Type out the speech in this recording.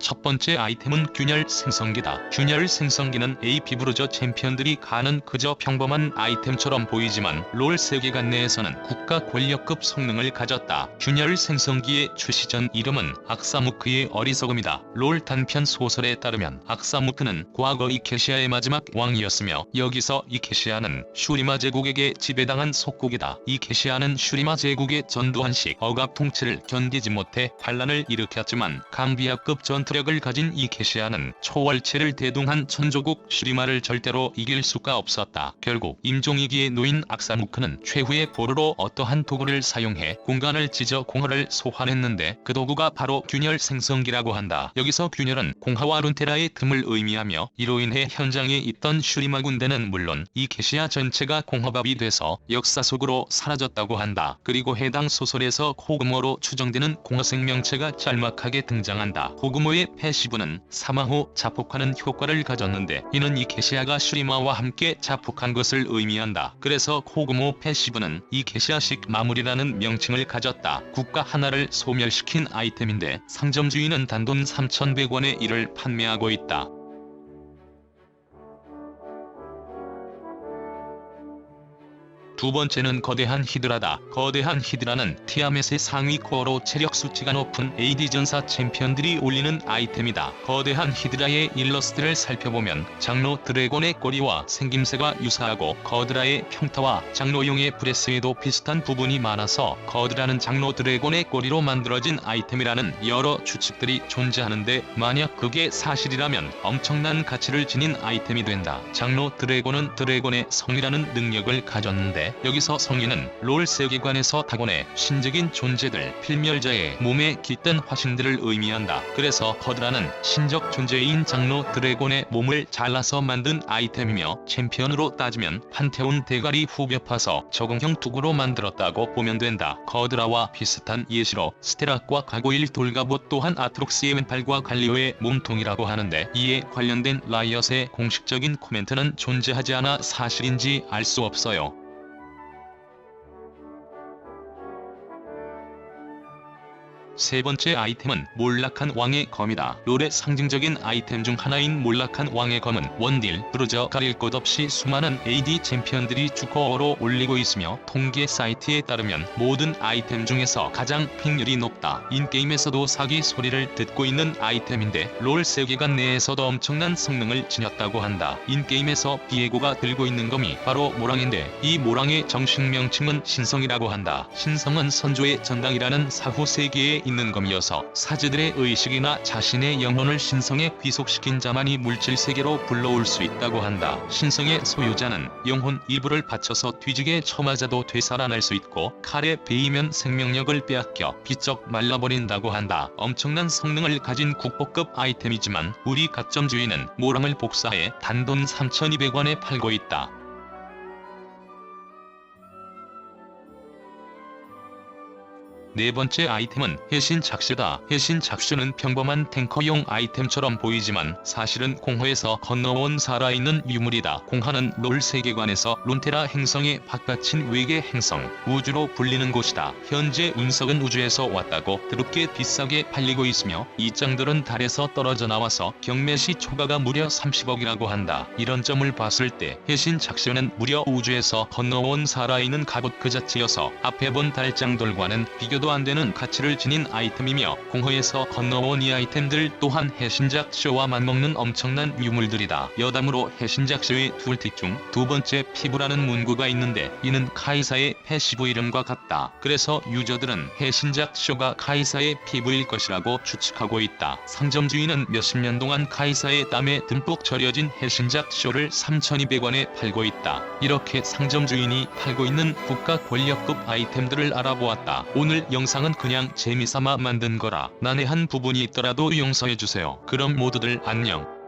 첫 번째 아이템은 균열 생성기다. 균열 생성기는 AP 브루저 챔피언들이 가는 그저 평범한 아이템처럼 보이지만 롤 세계관 내에서는 국가 권력급 성능을 가졌다. 균열 생성기의 출시 전 이름은 악사무크의 어리석음이다. 롤 단편 소설에 따르면 악사무크는 과거 이케시아의 마지막 왕이었으며 여기서 이케시아는 슈리마 제국에게 지배당한 속국이다. 이케시아는 슈리마 제국의 전두환식 억압 통치를 견디지 못해 반란을 일으켰지만 감비아급 전투 력을 가진 이케시아는 초월체를 대동한 천조국 슈리마를 절대로 이길 수가 없었다. 결국 임종이기에 놓인 악사무크는 최후의 보루로 어떠한 도구를 사용해 공간을 찢어 공허를 소환했는데 그 도구가 바로 균열 생성기라고 한다. 여기서 균열은 공하와 룬테라의 틈을 의미하며 이로 인해 현장에 있던 슈리마 군대는 물론 이케시아 전체가 공허밥이 돼서 역사 속으로 사라졌다고 한다. 그리고 해당 소설에서 코그모로 추정되는 공허 생명체가 짤막하게 등장한다. 코그모의 패시브는 사망 후 자폭하는 효과를 가졌는데 이는 이케시아가 슈리마와 함께 자폭한 것을 의미한다. 그래서 코그모 패시브는 이케시아식 마무리라는 명칭을 가졌다. 국가 하나를 소멸시킨 아이템인데 상점주의는 단돈 3,100원에 이를 판매하고 있다. 두 번째는 거대한 히드라다. 거대한 히드라는 티아멧의 상위 코어로 체력 수치가 높은 AD 전사 챔피언들이 올리는 아이템이다. 거대한 히드라의 일러스트를 살펴보면 장로 드래곤의 꼬리와 생김새가 유사하고 거드라의 평타와 장로용의 브레스에도 비슷한 부분이 많아서 거드라는 장로 드래곤의 꼬리로 만들어진 아이템이라는 여러 추측들이 존재하는데 만약 그게 사실이라면 엄청난 가치를 지닌 아이템이 된다. 장로 드래곤은 드래곤의 성이라는 능력을 가졌는데 여기서 성인은 롤 세계관에서 타고내 신적인 존재들 필멸자의 몸에 깃든 화신들을 의미한다. 그래서 커드라는 신적 존재인 장로 드래곤의 몸을 잘라서 만든 아이템이며 챔피언으로 따지면 판테온 대가리 후벼 파서 적응형 투구로 만들었다고 보면 된다. 커드라와 비슷한 예시로 스테락과 가고일 돌가봇 또한 아트록스의 왼팔과 갈리오의 몸통이라고 하는데 이에 관련된 라이엇의 공식적인 코멘트는 존재하지 않아 사실인지 알 수 없어요. 세 번째 아이템은 몰락한 왕의 검이다. 롤의 상징적인 아이템 중 하나인 몰락한 왕의 검은 원딜, 브루저 가릴 것 없이 수많은 AD 챔피언들이 주코어로 올리고 있으며 통계 사이트에 따르면 모든 아이템 중에서 가장 픽률이 높다. 인게임에서도 사기 소리를 듣고 있는 아이템인데 롤 세계관 내에서도 엄청난 성능을 지녔다고 한다. 인게임에서 비에고가 들고 있는 검이 바로 모랑인데 이 모랑의 정식 명칭은 신성이라고 한다. 신성은 선조의 전당이라는 사후 세계에 있는 검이어서 사제들의 의식이나 자신의 영혼을 신성에 귀속시킨 자만이 물질 세계로 불러올 수 있다고 한다. 신성의 소유자는 영혼 일부를 바쳐서 뒤지게 쳐맞아도 되살아날 수 있고 칼에 베이면 생명력을 빼앗겨 비쩍 말라버린다고 한다. 엄청난 성능을 가진 국보급 아이템이지만 우리 가점주의는 모랑을 복사해 단돈 3,200원에 팔고 있다. 네 번째 아이템은 해신 작슈다. 해신 작슈는 평범한 탱커용 아이템처럼 보이지만 사실은 공허에서 건너온 살아있는 유물이다. 공하는 롤 세계관에서 룬테라 행성의 바깥인 외계 행성, 우주로 불리는 곳이다. 현재 운석은 우주에서 왔다고 드럽게 비싸게 팔리고 있으며 이 짱들은 달에서 떨어져 나와서 경매 시 초과가 무려 30억이라고 한다. 이런 점을 봤을 때 해신 작슈는 무려 우주에서 건너온 살아있는 갑옷 그 자체여서 앞에 본 달짱돌과는 비교 비교도 안 되는 가치를 지닌 아이템이며 공허에서 건너온 이 아이템들 또한 해신작 쇼와 맞먹는 엄청난 유물들이다. 여담으로 해신작 쇼의 툴틱 중 두 번째 피부라는 문구가 있는데 이는 카이사의 패시브 이름과 같다. 그래서 유저들은 해신작 쇼가 카이사의 피부일 것이라고 추측하고 있다. 상점주의는 몇십 년 동안 카이사의 땀에 듬뿍 절여진 해신작 쇼를 3,200원에 팔고 있다. 이렇게 상점주인이 팔고 있는 국가 권력급 아이템들을 알아보았다. 오늘 영상은 그냥 재미삼아 만든 거라 난해한 부분이 있더라도 용서해주세요. 그럼 모두들 안녕.